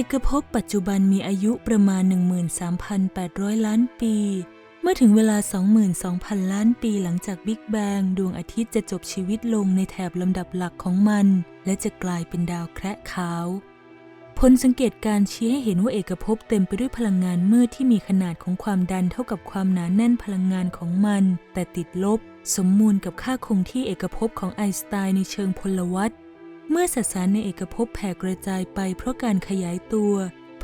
เอกภพปัจจุบันมีอายุประมาณ 13,800 ล้านปี เมื่อถึงเวลา 22,000 ล้านปีหลังจากบิ๊กแบง ดวงอาทิตย์จะจบชีวิตลงในแถบลำดับหลักของมัน และจะกลายเป็นดาวแคระขาว ผลสังเกตการชี้ให้เห็นว่าเอกภพเต็มไปด้วยพลังงานมืดที่มีขนาดของความดันเท่ากับความหนาแน่นพลังงานของมัน แต่ติดลบ สมมูลกับค่าคงที่เอกภพของไอน์สไตน์ในเชิงพลวัต เมื่อสสารในเอกภพแผ่กระจายไปเพราะการขยายตัว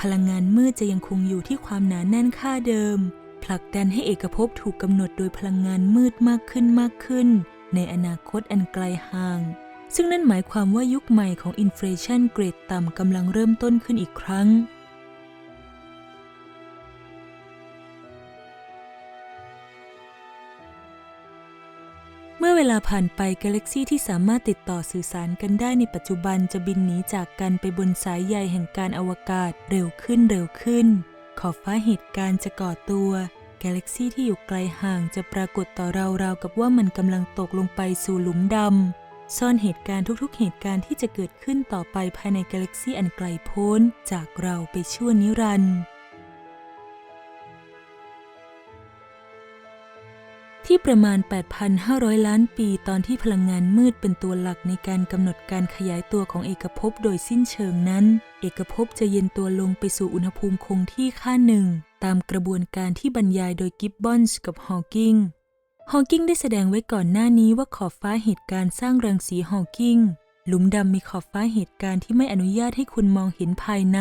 พลังงานมืดจะยังคงอยู่ที่ความหนาแน่นค่าเดิม ผลักดันให้เอกภพถูกกำหนดโดยพลังงานมืดมากขึ้นมากขึ้น ในอนาคตอันไกลห่าง ซึ่งนั่นหมายความว่ายุคใหม่ของอินฟลชันเกรดต่ำกำลังเริ่มต้นขึ้นอีกครั้ง เวลาผ่านไปกาแล็กซีที่สามารถติดต่อสื่อสารกันได้ในปัจจุบันจะบินหนีจากกันไปบนสายใยแห่งการอวกาศเร็วขึ้นเร็วขึ้น ขอบฟ้าเหตุการณ์จะก่อตัว กาแล็กซีที่อยู่ไกลห่างจะปรากฏต่อเราราวกับว่ามันกำลังตกลงไปสู่หลุมดำซ่อนเหตุการณ์ทุกๆ เหตุการณ์ที่จะเกิดขึ้นต่อไปภายในกาแล็กซีอันไกลโพ้นจากเราไปชั่วนิรันดร์ ที่ประมาณ 8,500 ล้านปีตอนที่พลังงานมืดเป็นตัวหลักในการกำหนดการขยายตัวของเอกภพโดยสิ้นเชิงนั้น เอกภพจะเย็นตัวลงไปสู่อุณหภูมิคงที่ค่าหนึ่ง ตามกระบวนการที่บรรยายโดยกิบบอนส์กับฮอว์กิงฮอว์กิงได้แสดงไว้ก่อนหน้านี้ว่าขอบฟ้าเหตุการณ์สร้างรังสีฮอว์กิงหลุมดำมีขอบฟ้าเหตุการณ์ที่ไม่อนุญาตให้คุณมองเห็นภายใน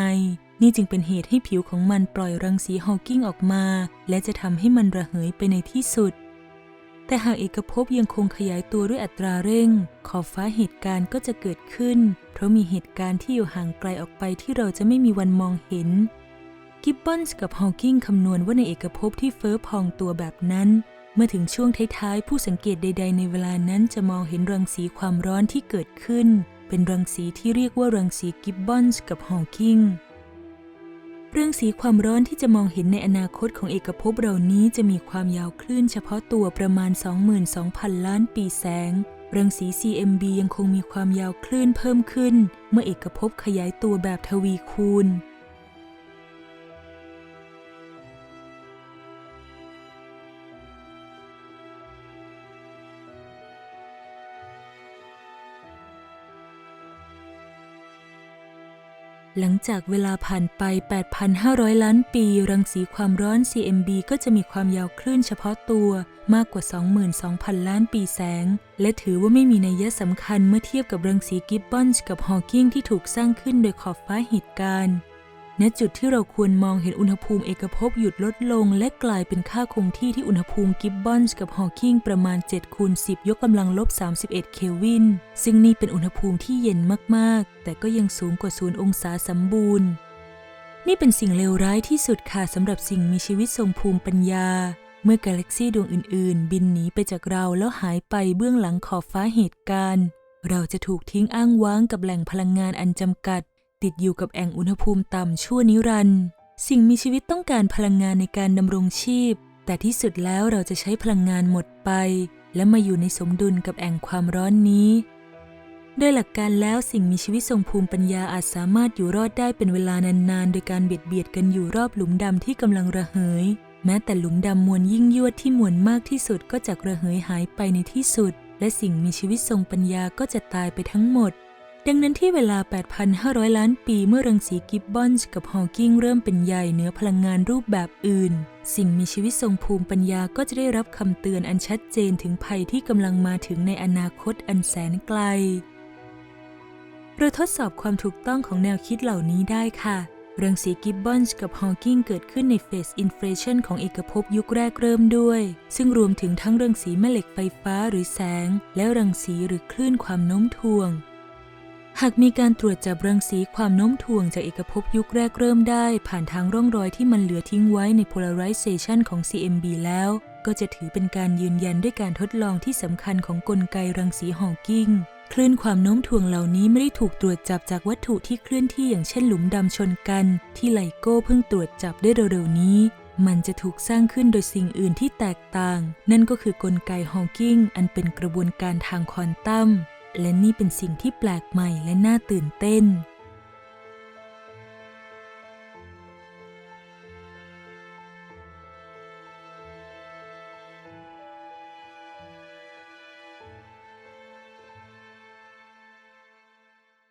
นี่จึงเป็นเหตุให้ผิวของมันปล่อยรังสีฮอว์กิงออกมา และจะทำให้มันระเหยไปในที่สุด แต่หากเอกภพยังคงขยายตัวด้วยอัตราเร่ง ขอบฟ้าเหตุการณ์ก็จะเกิดขึ้น เพราะมีเหตุการณ์ที่อยู่ห่างไกลออกไปที่เราจะไม่มีวันมองเห็น กิบบอนส์กับฮอว์กิงคำนวณว่าในเอกภพที่เฟ้อพองตัวแบบนั้น เมื่อถึงช่วงท้ายๆ ผู้สังเกตใด ๆ ในเวลานั้นจะมองเห็นรังสีความร้อนที่เกิดขึ้น เป็นรังสีที่เรียกว่ารังสีกิบบอนส์กับฮอว์กิง รื่องสีความร้อนที่จะมองเห็นในอนาคตของเอกภพเหล่านี้จะมีความยาวคลื่นเฉพาะตัวประมาณ 22,000 ล้านปีแสง รังสี CMB ยังคงมีความยาวคลื่นเพิ่มขึ้น เมื่อเอกภพขยายตัวแบบทวีคูณ หลังจากเวลาผ่านไป 8,500 ล้านปี รังสีความร้อน CMB ก็จะมีความยาวคลื่นเฉพาะตัวมากกว่า 22,000 ล้านปีแสง และถือว่าไม่มีนัยสำคัญเมื่อเทียบกับรังสีกิบบอนส์กับฮอว์กิงที่ถูกสร้างขึ้นโดยขอบฟ้าเหตุการ ณจุดที่เราควรมองเห็นอุณหภูมิเอกภพหยุดลดลง และกลายเป็นค่าคงที่ที่อุณหภูมิกิบบอนส์กับฮอว์กิงประมาณ7คูณ10 ยกกำลังลบ 31 เคลวิน ซึ่งนี่เป็นอุณหภูมิที่เย็นมาก ๆ แต่ก็ยังสูงกว่าศูนย์องศาสมบูรณ์ นี่เป็นสิ่งเลวร้ายที่สุดค่ะสำหรับสิ่งมีชีวิตทรงภูมิปัญญา เมื่อกาแล็กซี่ดวงอื่น ๆ บินหนีไปจากเราแล้วหายไปเบื้องหลังขอบฟ้าเหตุการณ์ เราจะถูกทิ้งอ้างว้างกับแหล่งพลังงานอันจำกัด ติดอยู่กับแอ่งอุณหภูมิต่ำชั่วนิรันดร์สิ่งมีชีวิตต้องการพลังงานในการดำรงชีพ แต่ที่สุดแล้วเราจะใช้พลังงานหมดไป และมาอยู่ในสมดุลกับแอ่งความร้อนนี้ โดยหลักการแล้วสิ่งมีชีวิตทรงภูมิปัญญาอาจสามารถอยู่รอดได้เป็นเวลานานๆ โดยการเบียดเบียดกันอยู่รอบหลุมดำที่กำลังระเหย แม้แต่หลุมดำมวลยิ่งยวดที่มวลมากที่สุดก็จะระเหยหายไปในที่สุด และสิ่งมีชีวิตทรงปัญญาก็จะตายไปทั้งหมด ดังนั้นที่เวลา 8,500 ล้านปีเมื่อรังสีกิบบอนส์กับฮอว์กิงเริ่มเป็นใหญ่เหนือพลังงานรูปแบบอื่น สิ่งมีชีวิตทรงภูมิปัญญาก็จะได้รับคำเตือนอันชัดเจนถึงภัยที่กำลังมาถึงในอนาคตอันแสนไกล เราทดสอบความถูกต้องของแนวคิดเหล่านี้ได้ค่ะรังสีกิบบอนส์กับฮอว์กิงเกิดขึ้นในเฟสอินฟลชันของเอกภพยุคแรกเริ่มด้วย ซึ่งรวมถึงทั้งรังสีแม่เหล็กไฟฟ้าหรือแสง และรังสีหรือคลื่นความโน้มถ่วง หากมีการตรวจจับรังสีความโน้มถ่วงจากเอกภพยุคแรกเริ่มได้ ผ่านทางร่องรอยที่มันเหลือทิ้งไว้ใน polarization ของ CMB แล้ว ก็จะถือเป็นการยืนยันด้วยการทดลองที่สำคัญของกลไกรังสีฮอว์กิงคลื่นความโน้มถ่วงเหล่านี้ไม่ได้ถูกตรวจจับจากวัตถุที่เคลื่อนที่อย่างเช่นหลุมดำชนกัน ที่ไลโก้เพิ่งตรวจจับได้เร็วๆนี้ มันจะถูกสร้างขึ้นโดยสิ่งอื่นที่แตกต่าง นั่นก็คือกลไกฮอว์กิงอันเป็นกระบวนการทางควอนตัม และนี่เป็นสิ่งที่แปลกใหม่และน่าตื่นเต้น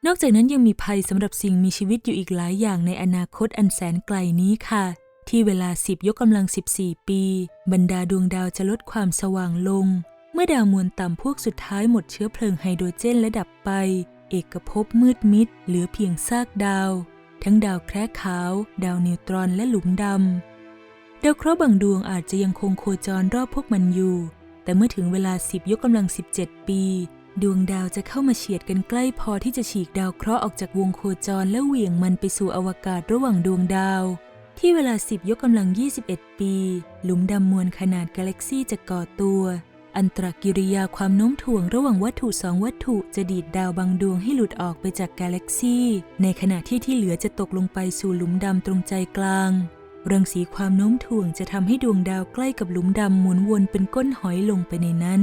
นอกจากนั้นยังมีภัยสำหรับสิ่งมีชีวิตอยู่อีกหลายอย่างในอนาคตอันแสนไกลนี้ค่ะ ที่เวลา 10 ยกกำลัง 14 ปี บรรดาดวงดาวจะลดความสว่างลง เมื่อดาวมวลต่ำพวกสุดท้ายหมดเชื้อเพลิงไฮโดรเจนและดับไป เอกภพมืดมิดเหลือเพียงซากดาว ทั้งดาวแคระขาว ดาวนิวตรอนและหลุมดำ ดาวเคราะห์บางดวงอาจจะยังคงโคจรรอบพวกมันอยู่ แต่เมื่อถึงเวลา 10 ยกกำลัง 17 ปี ดวงดาวจะเข้ามาเฉียดกันใกล้พอที่จะฉีกดาวเคราะห์ออกจากวงโคจรและเหวี่ยงมันไปสู่อวกาศระหว่างดวงดาวที่เวลา 10 ยกกำลัง 21 ปี หลุมดำมวลขนาดกาแล็กซี่จะก่อตัว อันตรกิริยาความโน้มถ่วงระหว่างวัตถุสองวัตถุจะดีดดาวบางดวงให้หลุดออกไปจากกาแล็กซีในขณะที่ที่เหลือจะตกลงไปสู่หลุมดำตรงใจกลาง รังสีความโน้มถ่วงจะทำให้ดวงดาวใกล้กับหลุมดำหมุนวนเป็นก้นหอยลงไปในนั้น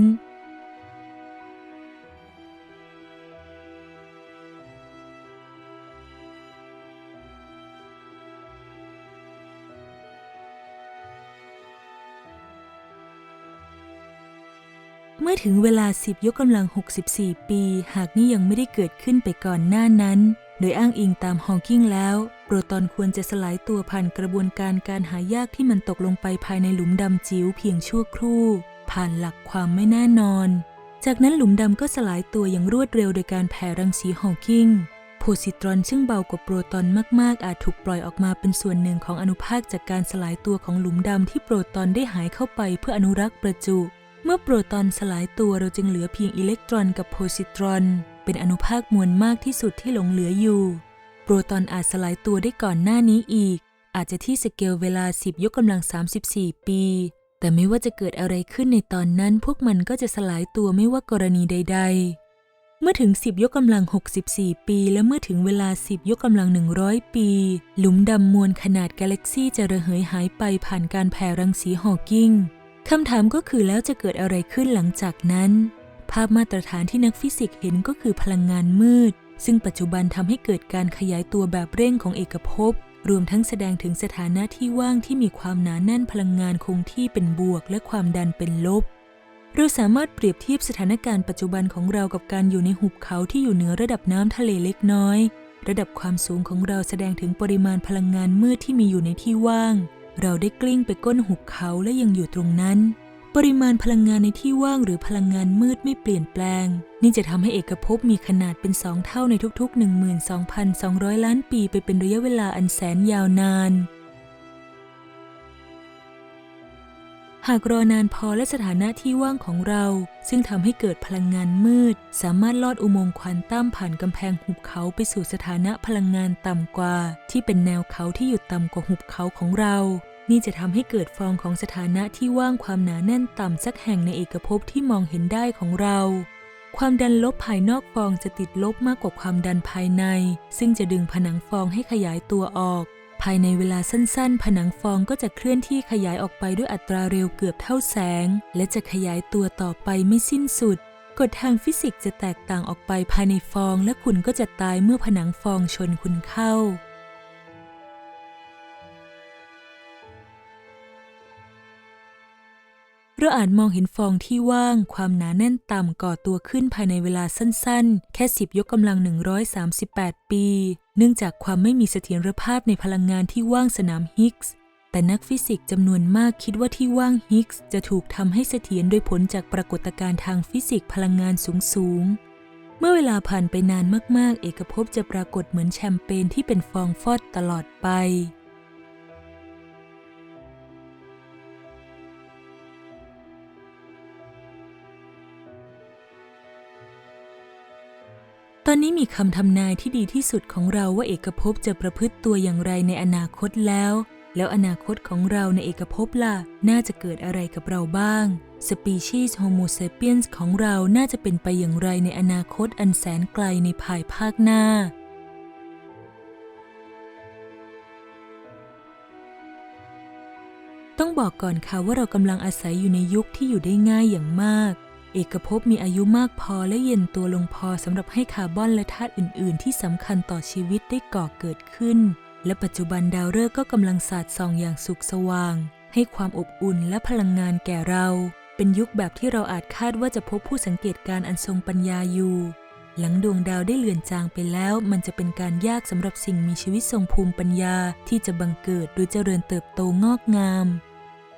ถึงเวลา 10 ยกกำลัง 64 ปี หากนี่ยังไม่ได้เกิดขึ้นไปก่อนหน้านั้น โดยอ้างอิงตามฮอว์กิงแล้ว โปรตอนควรจะสลายตัวผ่านกระบวนการการหายากที่มันตกลงไปภายในหลุมดำจิ๋วเพียงชั่วครู่ ผ่านหลักความไม่แน่นอน จากนั้นหลุมดำก็สลายตัวอย่างรวดเร็วโดยการแผ่รังสีฮอว์กิงโพซิตรอนซึ่งเบากว่าโปรตอนมากๆ อาจถูกปล่อยออกมาเป็นส่วนหนึ่งของอนุภาคจากการสลายตัวของหลุมดำที่โปรตอนได้หายเข้าไปเพื่ออนุรักษ์ประจุ เมื่อโปรตอนสลายตัวเราจึงเหลือเพียงอิเล็กตรอนกับโพซิตรอน เป็นอนุภาคมวลมากที่สุดที่หลงเหลืออยู่ โปรตอนอาจสลายตัวได้ก่อนหน้านี้อีก อาจจะที่สเกลเวลา 10 ยกกำลัง 34 ปี แต่ไม่ว่าจะเกิดอะไรขึ้นในตอนนั้นพวกมันก็จะสลายตัวไม่ว่ากรณีใด ๆ เมื่อถึง 10 ยกกำลัง 64 ปี และเมื่อถึงเวลา 10 ยกกำลัง 100 ปี หลุมดำมวลขนาดกาแล็กซี่จะระเหยหายไปผ่านการแผ่รังสีฮอว์กิง คำถามก็คือแล้วจะเกิดอะไรขึ้นหลังจากนั้น ภาพมาตรฐานที่นักฟิสิกส์เห็นก็คือพลังงานมืด ซึ่งปัจจุบันทำให้เกิดการขยายตัวแบบเร่งของเอกภพ รวมทั้งแสดงถึงสถานะที่ว่างที่มีความหนาแน่นพลังงานคงที่เป็นบวก และความดันเป็นลบ เราสามารถเปรียบเทียบสถานการณ์ปัจจุบันของเรากับการอยู่ในหุบเขาที่อยู่เหนือระดับน้ำทะเลเล็กน้อย ระดับความสูงของเราแสดงถึงปริมาณพลังงานมืดที่มีอยู่ในที่ว่าง เราได้กลิ้งไปก้นหุบเขาและยังอยู่ตรงนั้น ปริมาณพลังงานในที่ว่างหรือพลังงานมืดไม่เปลี่ยนแปลง นี่จะทำให้เอกภพมีขนาดเป็นสองเท่าในทุกๆ 12,200 ล้านปีไปเป็นระยะเวลาอันแสนยาวนาน หากรอนานพอและสถานะที่ว่างของเรา ซึ่งทำให้เกิดพลังงานมืด สามารถลอดอุโมงค์ควอนตัมผ่านกำแพงหุบเขาไปสู่สถานะพลังงานต่ำกว่า ที่เป็นแนวเขาที่อยู่ต่ำกว่าหุบเขาของเรา นี่จะทำให้เกิดฟองของสถานะที่ว่างความหนาแน่นต่ำสักแห่งในเอกภพที่มองเห็นได้ของเรา ความดันลบภายนอกฟองจะติดลบมากกว่าความดันภายใน ซึ่งจะดึงผนังฟองให้ขยายตัวออก ภายในเวลาสั้นๆ ผนังฟองก็จะเคลื่อนที่ขยายออกไปด้วยอัตราเร็วเกือบเท่าแสง และจะขยายตัวต่อไปไม่สิ้นสุด กฎทางฟิสิกส์จะแตกต่างออกไปภายในฟอง และคุณก็จะตายเมื่อผนังฟองชนคุณเข้า เราอาจมองเห็นฟองที่ว่าง ความหนาแน่นต่ำก่อตัวขึ้นภายในเวลาสั้นๆ แค่ 10 ยกกำลัง 138 ปี เนื่องจากความไม่มีเสถียรภาพในพลังงานที่ว่างสนามฮิกส์แต่นักฟิสิกส์จำนวนมากคิดว่าที่ว่างฮิกส์จะถูกทำให้เสถียรโดยผลจากปรากฏการณ์ทางฟิสิกส์พลังงานสูงๆเมื่อเวลาผ่านไปนานมาก ๆ เอกภพจะปรากฏเหมือนแชมเปญที่เป็นฟองฟอดตลอดไป อนนี้มีคำทำนายที่ดีที่สุดของเราว่าเอกภพจะประพฤติตัวอย่างไรในอนาคตแล้ว แล้วอนาคตของเราในเอกภพล่ะ น่าจะเกิดอะไรกับเราบ้าง สปีชีส์โฮโมเซเปียนส์ของเราน่าจะเป็นไปอย่างไรในอนาคตอันแสนไกลในภายภาคหน้าต้องบอกก่อนค่ะว่าเรากำลังอาศัยอยู่ในยุคที่อยู่ได้ง่ายอย่างมาก เอกภพมีอายุมากพอและเย็นตัวลงพอสำหรับให้คาร์บอนและธาตุอื่น ๆ ที่สำคัญต่อชีวิตได้ก่อเกิดขึ้น และปัจจุบันดาวฤกษ์ก็กำลังสาดส่องอย่างสุขสว่าง ให้ความอบอุ่นและพลังงานแก่เรา เป็นยุคแบบที่เราอาจคาดว่าจะพบผู้สังเกตการณ์อันทรงปัญญาอยู่ หลังดวงดาวได้เลือนจางไปแล้ว มันจะเป็นการยากสำหรับสิ่งมีชีวิตทรงภูมิปัญญาที่จะบังเกิดหรือเจริญเติบโตงอกงาม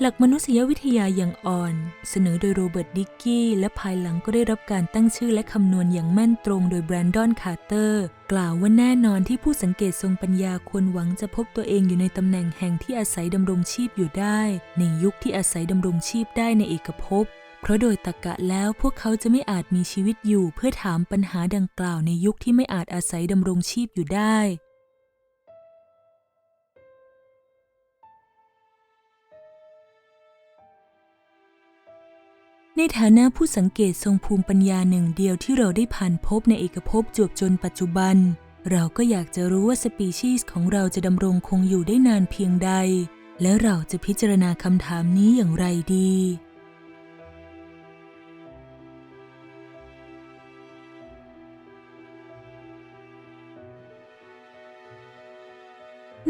หลักมนุษยวิทยาอย่างอ่อน เสนอโดยโรเบิร์ตดิกกี้และภายหลังก็ได้รับการตั้งชื่อและคำนวณอย่างแม่นตรงโดยแบรนดอนคาร์เตอร์ กล่าวว่าแน่นอนที่ผู้สังเกตทรงปัญญาควรหวังจะพบตัวเองอยู่ในตำแหน่งแห่งที่อาศัยดำรงชีพอยู่ได้ ในยุคที่อาศัยดำรงชีพได้ในเอกภพ เพราะโดยตรกะแล้วพวกเขาจะไม่อาจมีชีวิตอยู่เพื่อถามปัญหาดังกล่าวในยุคที่ไม่อาจอาศัยดำรงชีพอยู่ได้ ในฐานะผู้สังเกตทรงภูมิปัญญาหนึ่งเดียวที่เราได้ผ่านพบในเอกภพจวบจนปัจจุบัน เราก็อยากจะรู้ว่าสปีชีส์ของเราจะดำรงคงอยู่ได้นานเพียงใด และเราจะพิจารณาคำถามนี้อย่างไรดี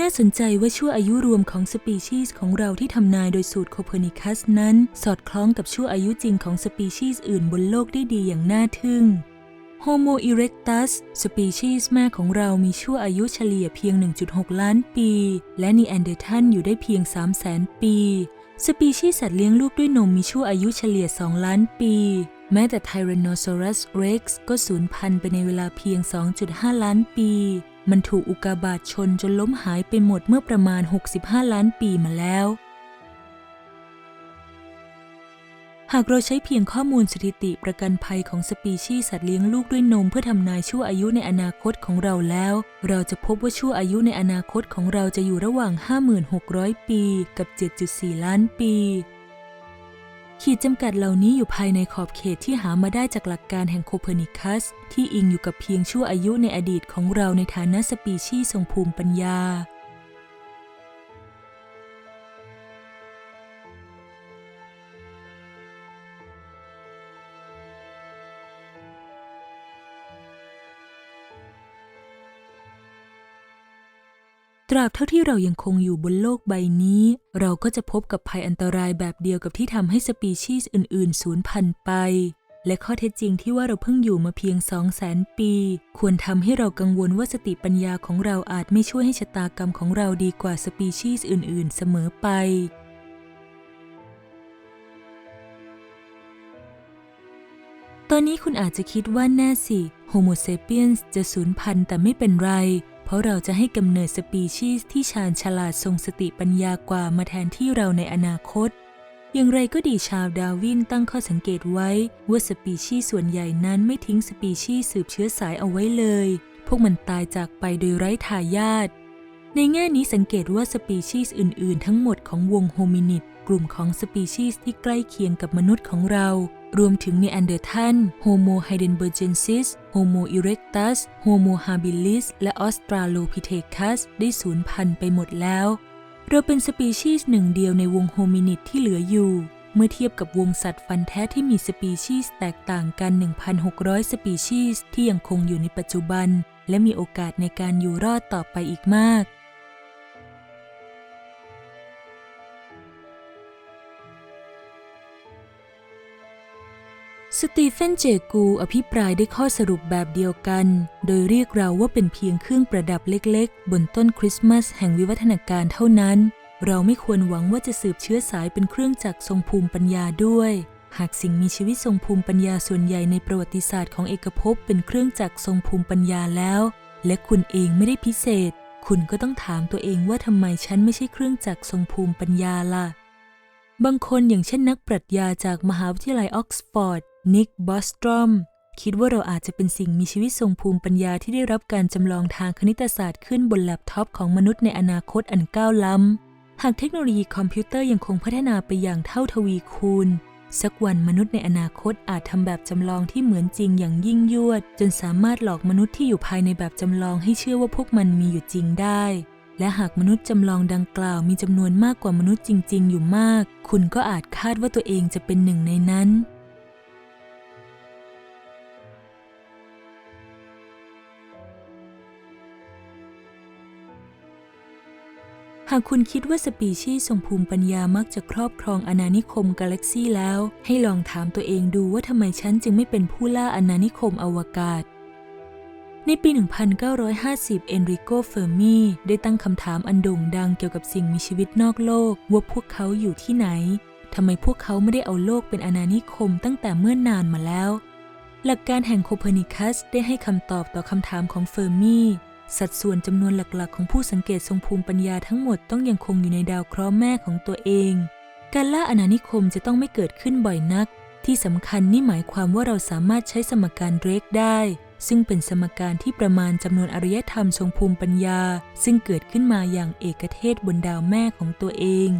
น่าสนใจว่าชั่วอายุรวมของสปีชีส์ของเราที่ทำนายโดยสูตรโคเปอร์นิคัสนั้น สอดคล้องกับชั่วอายุจริงของสปีชีส์อื่นบนโลกได้ดีอย่างน่าทึ่ง Homo erectus สปีชีส์แม่ของเรามีชั่วอายุเฉลี่ยเพียง 1.6 ล้านปี และนีแอนเดอร์ทันอยู่ได้เพียง 3 0 0 0 0 0 ปี สปีชีส์สัตว์เลี้ยงลูกด้วยนมมีชั่วอายุเฉลี่ย 2 ล้านปี แม้แต่ Tyrannosaurus rex ก็สูญพันธุ์ไปในเวลาเพียง 2.5 ล้านปี มันถูกอุกาบาตชนจนล้มหายไปหมดเมื่อประมาณ 65 ล้านปีมาแล้ว หากเราใช้เพียงข้อมูลสถิติประกันภัยของสปีชีส์สัตว์เลี้ยงลูกด้วยนมเพื่อทำนายชั่วอายุในอนาคตของเราแล้ว เราจะพบว่าชั่วอายุในอนาคตของเราจะอยู่ระหว่าง 5,600 ปี กับ 7.4 ล้านปี ขีดจำกัดเหล่านี้อยู่ภายในขอบเขตที่หามาได้จากหลักการแห่งโคเปอร์นิคัส ที่อิงอยู่กับเพียงชั่วอายุในอดีตของเราในฐานะสปีชีส์ทรงภูมิปัญญา ราบเท่าที่เรายังคงอยู่บนโลกใบนี้ เราก็จะพบกับภัยอันตรายแบบเดียวกับที่ทำให้สปีชีส์อื่นๆ สูญพันธุ์ไป และข้อเท็จจริงที่ว่าเราเพิ่งอยู่มาเพียง 2 0 0 0 0 0 ปี ควรทำให้เรากังวลว่าสติปัญญาของเราอาจไม่ช่วยให้ชะตากรรมของเราดีกว่าสปีชีส์อื่น ๆ เสมอไปตอนนี้คุณอาจจะคิดว่าแน่สิโฮโมเซเปียนสจะสูญพันธุ์แต่ไม่เป็นไร เพราะเราจะให้กำเนิดสปีชีส์ที่ชาญฉลาดทรงสติปัญญากว่ามาแทนที่เราในอนาคต อย่างไรก็ดีชาวดาวินตั้งข้อสังเกตไว้ ว่าสปีชีส์ส่วนใหญ่นั้นไม่ทิ้งสปีชีส์สืบเชื้อสายเอาไว้เลย พวกมันตายจากไปโดยไร้ทายาทในแง่นี้สังเกตว่าสปีชีส์อื่น ๆ ทั้งหมดของวงโฮมินิดกลุ่มของสปีชีส์ที่ใกล้เคียงกับมนุษย์ของเรา รวมถึงในแอนเดอร์ทันโฮโมไฮเดนเบอร์เจนซิสโฮโมอิเร็กตัสโฮโมฮาบิลิสและออสตราโลพิเทคัสได้สูญพันธุ์ไปหมดแล้ว เราเป็นสปีชีส์หนึ่งเดียวในวงโฮมินิดที่เหลืออยู่ เมื่อเทียบกับวงสัตว์ฟันแท้ที่มีสปีชีส์แตกต่างกัน 1,600 สปีชีส์ที่ยังคงอยู่ในปัจจุบัน และมีโอกาสในการอยู่รอดต่อไปอีกมาก สตีเฟนเจกูอภิปรายได้ข้อสรุปแบบเดียวกัน โดยเรียกเราว่าเป็นเพียงเครื่องประดับเล็กๆ บนต้นคริสต์มาสแห่งวิวัฒนาการเท่านั้น เราไม่ควรหวังว่าจะสืบเชื้อสายเป็นเครื่องจักรทรงภูมิปัญญาด้วย หากสิ่งมีชีวิตทรงภูมิปัญญาส่วนใหญ่ในประวัติศาสตร์ของเอกภพเป็นเครื่องจักรทรงภูมิปัญญาแล้ว และคุณเองไม่ได้พิเศษ คุณก็ต้องถามตัวเองว่าทำไมฉันไม่ใช่เครื่องจักรทรงภูมิปัญญาล่ะ บางคนอย่างเช่นนักปรัชญาจากมหาวิทยาลัยออกซฟอร์ด นิก บอสตรอม คิดว่าเราอาจจะเป็นสิ่งมีชีวิตทรงภูมิปัญญาที่ได้รับการจำลองทางคณิตศาสตร์ขึ้นบนแล็ปท็อปของมนุษย์ในอนาคตอันก้าวล้ำ หากเทคโนโลยีคอมพิวเตอร์ยังคงพัฒนาไปอย่างเท่าทวีคูณ สักวันมนุษย์ในอนาคตอาจทำแบบจำลองที่เหมือนจริงอย่างยิ่งยวด จนสามารถหลอกมนุษย์ที่อยู่ภายในแบบจำลองให้เชื่อว่าพวกมันมีอยู่จริงได้และหากมนุษย์จำลองดังกล่าวมีจำนวนมากกว่ามนุษย์จริง ๆ อยู่มาก คุณก็อาจคาดว่าตัวเองจะเป็นหนึ่งในนั้นากคุณคิดว่าสปีชีส์ทรงภูมิปัญญามักจะครอบครองอาณานิคมกาแล็กซี่แล้ว ให้ลองถามตัวเองดูว่าทำไมฉันจึงไม่เป็นผู้ล่าอาณานิคมอวกาศ ในปี 1950 เอนริโก เฟอร์มี ได้ตั้งคำถามอันโด่งดังเกี่ยวกับสิ่งมีชีวิตนอกโลก ว่าพวกเขาอยู่ที่ไหนทำไมพวกเขาไม่ได้เอาโลกเป็นอาณานิคมตั้งแต่เมื่อนานมาแล้ว หลักการแห่งโคเปอร์นิคัสได้ให้คำตอบต่อคำถามของเฟอร์มี สัดส่วนจำนวนหลักๆ ของผู้สังเกตทรงภูมิปัญญาทั้งหมดต้องยังคงอยู่ในดาวเคราะห์แม่ของตัวเอง การล่าอาณานิคมจะต้องไม่เกิดขึ้นบ่อยนัก ที่สำคัญนี่หมายความว่าเราสามารถใช้สมการเดรกได้ ซึ่งเป็นสมการที่ประมาณจำนวนอารยธรรมทรงภูมิปัญญา ซึ่งเกิดขึ้นมาอย่างเอกเทศบนดาวแม่ของตัวเอง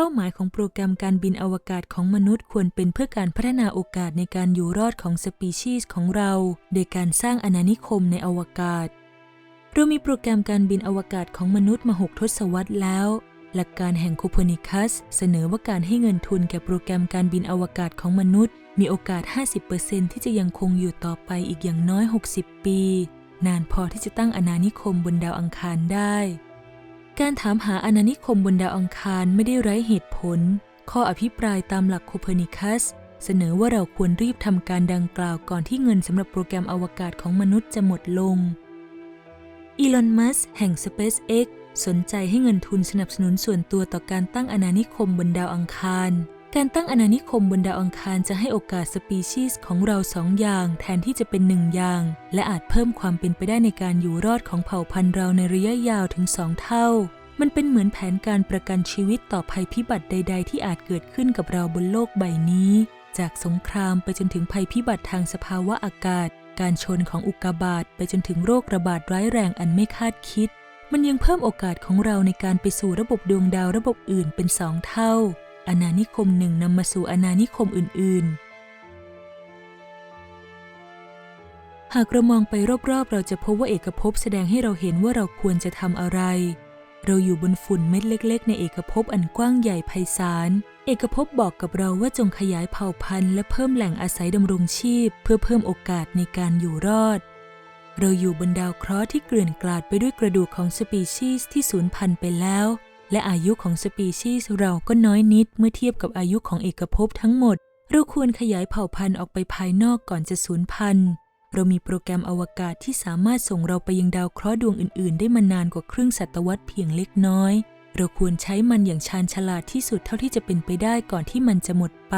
เป้าหมายของโปรแกรมการบินอวกาศของมนุษย์ควรเป็นเพื่อการพัฒนาโอกาสในการอยู่รอดของสปีชีส์ของเรา โดยการสร้างอาณานิคมในอวกาศ เรามีโปรแกรมการบินอวกาศของมนุษย์มาหกทศวรรษแล้ว หลักการแห่งโคเปอร์นิคัส เสนอว่าการให้เงินทุนแก่โปรแกรมการบินอวกาศของมนุษย์ มีโอกาส 50%ที่จะยังคงอยู่ต่อไปอีกอย่างน้อย 60 ปี นานพอที่จะตั้งอาณานิคมบนดาวอังคารได้ การถามหาอาณานิคมบนดาวอังคารไม่ได้ไร้เหตุผล ข้ออภิปรายตามหลักโคเปอร์นิคัส เสนอว่าเราควรรีบทำการดังกล่าวก่อนที่เงินสำหรับโปรแกรมอวกาศของมนุษย์จะหมดลง อีลอน มัสแห่ง SpaceX สนใจให้เงินทุนสนับสนุนส่วนตัวต่อการตั้งอาณานิคมบนดาวอังคาร การตั้งอาณานิคมบนดาวอังคารจะให้โอกาสสปีชีส์ของเราสองอย่างแทนที่จะเป็นหนึ่งอย่าง และอาจเพิ่มความเป็นไปได้ในการอยู่รอดของเผ่าพันธุ์เราในระยะยาวถึงสองเท่า มันเป็นเหมือนแผนการประกันชีวิตต่อภัยพิบัติใด ๆ ที่อาจเกิดขึ้นกับเราบนโลกใบนี้ จากสงครามไปจนถึงภัยพิบัติทางสภาวะอากาศ การชนของอุกกาบาตไปจนถึงโรคระบาดร้ายแรงอันไม่คาดคิด มันยังเพิ่มโอกาสของเราในการไปสู่ระบบดวงดาวระบบอื่นเป็นสองเท่า อาณานิคมหนึ่งนำมาสู่อาณานิคมอื่น ๆ หากเรามองไปรอบๆ เราจะพบว่าเอกภพแสดงให้เราเห็นว่าเราควรจะทำอะไร เราอยู่บนฝุ่นเม็ดเล็ก ๆ ในเอกภพอันกว้างใหญ่ไพศาล เอกภพบอกกับเราว่าจงขยายเผ่าพันธุ์และเพิ่มแหล่งอาศัยดำรงชีพ เพื่อเพิ่มโอกาสในการอยู่รอด เราอยู่บนดาวเคราะห์ที่เกลื่อนกลาดไปด้วยกระดูกของสปีชีส์ที่สูญพันธุ์ไปแล้ว และอายุของสปีชีส์เราก็น้อยนิดเมื่อเทียบกับอายุของเอกภพทั้งหมด เราควรขยายเผ่าพันธุ์ออกไปภายนอกก่อนจะสูญพันธุ์ เรามีโปรแกรมอวกาศที่สามารถส่งเราไปยังดาวเคราะห์ดวงอื่น ๆ ได้มานานกว่าครึ่งศตวรรษเพียงเล็กน้อย เราควรใช้มันอย่างชาญฉลาดที่สุดเท่าที่จะเป็นไปได้ก่อนที่มันจะหมดไป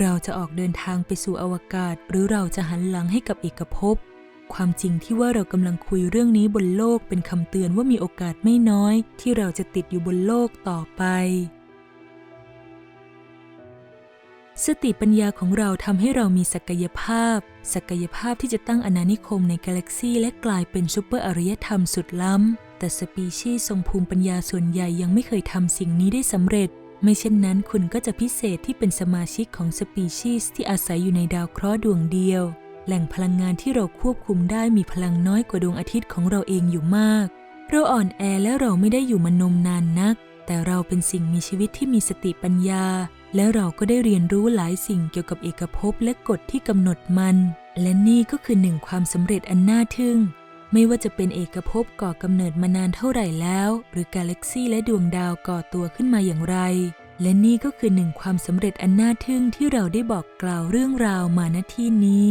เราจะออกเดินทางไปสู่อวกาศ หรือเราจะหันหลังให้กับเอกภพ ความจริงที่ว่าเรากำลังคุยเรื่องนี้บนโลกเป็นคำเตือนว่ามีโอกาสไม่น้อย ที่เราจะติดอยู่บนโลกต่อไป สติปัญญาของเราทำให้เรามีศักยภาพ ศักยภาพที่จะตั้งอาณานิคมในกาแล็กซีและกลายเป็นซูเปอร์อารยธรรมสุดล้ำ แต่สปีชีส์ทรงภูมิปัญญาส่วนใหญ่ยังไม่เคยทำสิ่งนี้ได้สำเร็จ ไม่เช่นนั้นคุณก็จะพิเศษที่เป็นสมาชิกของสปีชีส์ที่อาศัยอยู่ในดาวเคราะห์ดวงเดียว แหล่งพลังงานที่เราควบคุมได้มีพลังน้อยกว่าดวงอาทิตย์ของเราเองอยู่มาก เราอ่อนแอและเราไม่ได้อยู่มานมนานนัก แต่เราเป็นสิ่งมีชีวิตที่มีสติปัญญา และเราก็ได้เรียนรู้หลายสิ่งเกี่ยวกับเอกภพและกฎที่กำหนดมัน และนี่ก็คือหนึ่งความสำเร็จอันน่าทึ่ง ไม่ว่าจะเป็นเอกภพก่อกำเนิดมานานเท่าไหร่แล้ว หรือกาแล็กซีและดวงดาวก่อตัวขึ้นมาอย่างไรและนี่ก็คือหนึ่งความสำเร็จอันน่าทึ่งที่เราได้บอกกล่าวเรื่องราวมาณที่นี้